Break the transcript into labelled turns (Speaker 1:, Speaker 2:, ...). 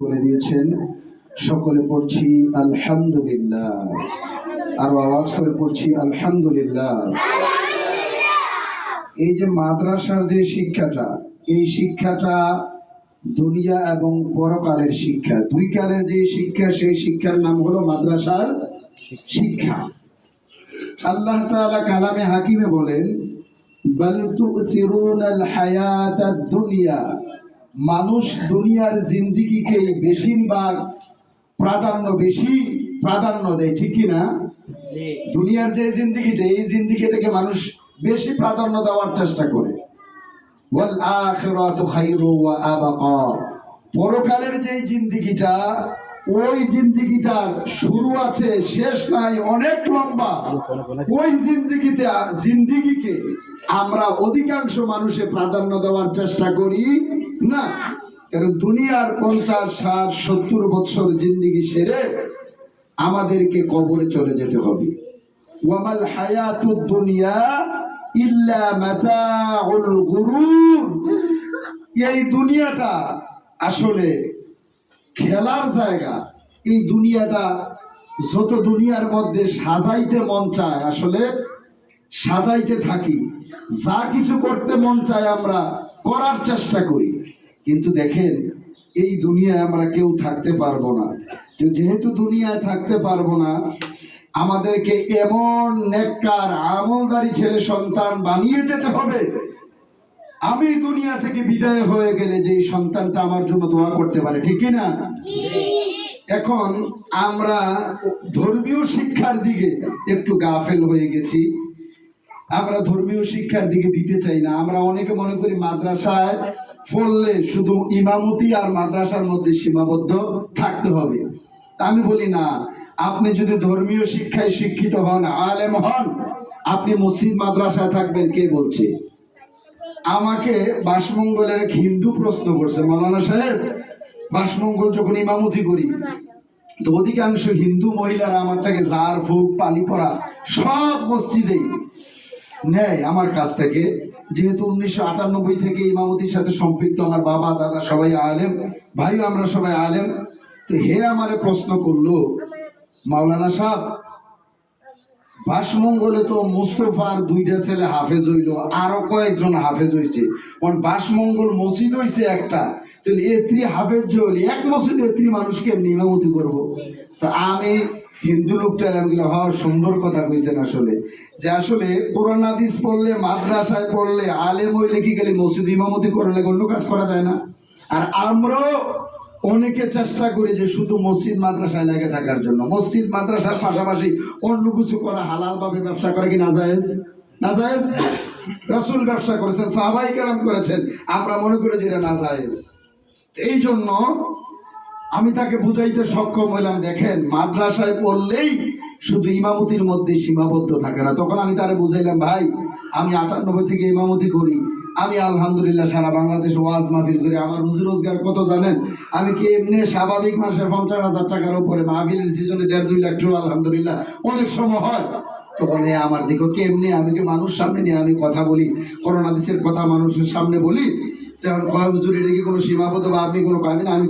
Speaker 1: করে দিয়েছেন সকলে পড়ছি আলহামদুলিল্লাহ। আর আওয়াজ করে পড়ছি আলহামদুলিল্লাহ। এই যে মাদ্রাসার যে শিক্ষাটা এই শিক্ষাটা দুনিয়া এবং পরকালের শিক্ষা। দুই কালের যে শিক্ষা সেই শিক্ষার নাম হলো মাদ্রাসার শিক্ষা। আল্লাহ তাআলা কালামে হাকিমে বলেন বাল তুসিরুনাল হায়াতাদ দুনিয়া মানুষ দুনিয়ার জিন্দিগিকে বেশিরভাগ প্রাধান্য বেশি প্রাধান্য দেয় ঠিক কি না? দুনিয়ার যে জিন্দিগিটা এই জিন্দিগিটাকে মানুষ বেশি প্রাধান্য দেওয়ার চেষ্টা করে। ওয়াল আখিরাতু খায়রু ওয়া আবাকা। পরকালের যে জিন্দিগিটা ওই জিন্দিগিটার শুরু আছে শেষ নাই অনেক লম্বা। ওই জিন্দিগিতে জিন্দিগিকে আমরা অধিকাংশ মানুষে প্রাধান্য দেওয়ার চেষ্টা করি। না কারণ দুনিয়ার পঞ্চাশ, ষাট, সত্তর বছর জিন্দিগি সেরে আমাদেরকে কবরে চলে যেতে হবে। ওয়ামাল হায়াতুদ দুনিয়া ইল্লা মাতাউল গুরুর। এই দুনিয়াটা আসলে খেলার জায়গা। এই দুনিয়াটা যত দুনিয়ার মধ্যে সাজাইতে মন চায়, আসলে সাজাইতে থাকি। যা কিছু করতে মন চায় আমরা করার চেষ্টা করি। কিন্তু দেখেন এই দুনিয়ায় আমরা কেউ থাকতে পারব না। তো যেহেতু দুনিয়ায় থাকতে পারব না আমাদেরকে এমন নেককার আমলদারি ছেলে সন্তান বানিয়ে যেতে হবে। আমি দুনিয়া থেকে বিদায় হয়ে গেলে যে এই সন্তানটা আমার জন্য দোয়া করতে পারে ঠিক না এখন আমরা ধর্মীয় শিক্ষার দিকে একটু গাফেল হয়ে গেছি। আমরা ধর্মীয় শিক্ষার দিকে দিতে চাই না। আমরা অনেকে মনে করি মাদ্রাসায় পড়লে শুধু ইমামতি আর মাদ্রাসার মধ্যে সীমাবদ্ধ থাকতে হবে। আমি বলি না, আপনি যদি ধর্মীয় শিক্ষায় শিক্ষিত হন, আলেম হন, আপনি মসজিদ মাদ্রাসায় থাকবেন, কে বলছে? আমাকে বাসমঙ্গলের এক হিন্দু প্রশ্ন করছে, মৌলানা সাহেব, বাসমঙ্গল যখন ইমামতি করি, তো অধিকাংশ হিন্দু মহিলারা আমার থেকে জার ফুক, পানি পড়া সব মসজিদেই নেয় আমার কাছ থেকে। যেহেতু উনিশশো আটানব্বই থেকে ইমামতির সাথে সম্পৃক্ত আমার বাবা, দাদা সবাই আলেম, ভাইও আমরা সবাই আলেম। তো হে আমারে প্রশ্ন করল, মাওলানা সাহেব, বাসমঙ্গলে তো মুস্তফার দুইটা ছেলে হাফেজ হইল, আরও কয়েকজন হাফেজ হইছে। বাসমঙ্গল মসজিদ হইছে একটা, তাহলে এত্রি হাফেজ হইলে এক মসজিদে এত্রি মানুষকে এমনি ইমামতি করব? তা আমি হিন্দু লোকটা আমি হ্যাঁ সুন্দর কথা কইছেন আসলে। যে আসলে কোরআন হাদিস পড়লে, মাদ্রাসায় পড়লে, আলেম হইলে কি গেলে মসজিদ ইমামতি করলে অন্য কাজ করা যায় না? আর আমরাও অনেকে চেষ্টা করি যে শুধু মসজিদ, মাদ্রাসায় লেগে থাকার জন্য। মসজিদ, মাদ্রাসার পাশাপাশি অন্য কিছু করা হালাল ভাবে ব্যবসা করা কি না জায়েজ? না জায়েজ? রাসূল ব্যবসা করেছেন, সাহাবাই কেরাম করেছেন। আমরা মনে করি যে এটা না জায়েজ। এই জন্য আমি তাকে বুঝাইতে সক্ষম হইলাম, দেখেন, মাদ্রাসায় পড়লেই শুধু ইমামতির মধ্যে সীমাবদ্ধ থাকে না। তখন আমি তারে বুঝাইলাম, ভাই, আমি আটানব্বই থেকে ইমামতি করি। আমি আলহামদুলিল্লাহ সারা বাংলাদেশে ওয়াজ মাহফিল করি। আমার রুজি রোজগার কত জানেন? আমি কি এমনি স্বাভাবিক মাসে পঞ্চাশ হাজার টাকার উপরে মাহফিলের সিজনে দেড়, দুই লাখ টাকা, আলহামদুলিল্লাহ, অনেক সময় হয়। তখন, এ আমার দিকে কেমনি? আমি কি মানুষ সামনে নিয়ে আমি কথা বলি? করোনা দেশের কথা মানুষের সামনে বলি? তখন কয়, হুজুর, এটা কি কোনো সীমাবদ্ধ বা আপনি কোনো কয়? না আমি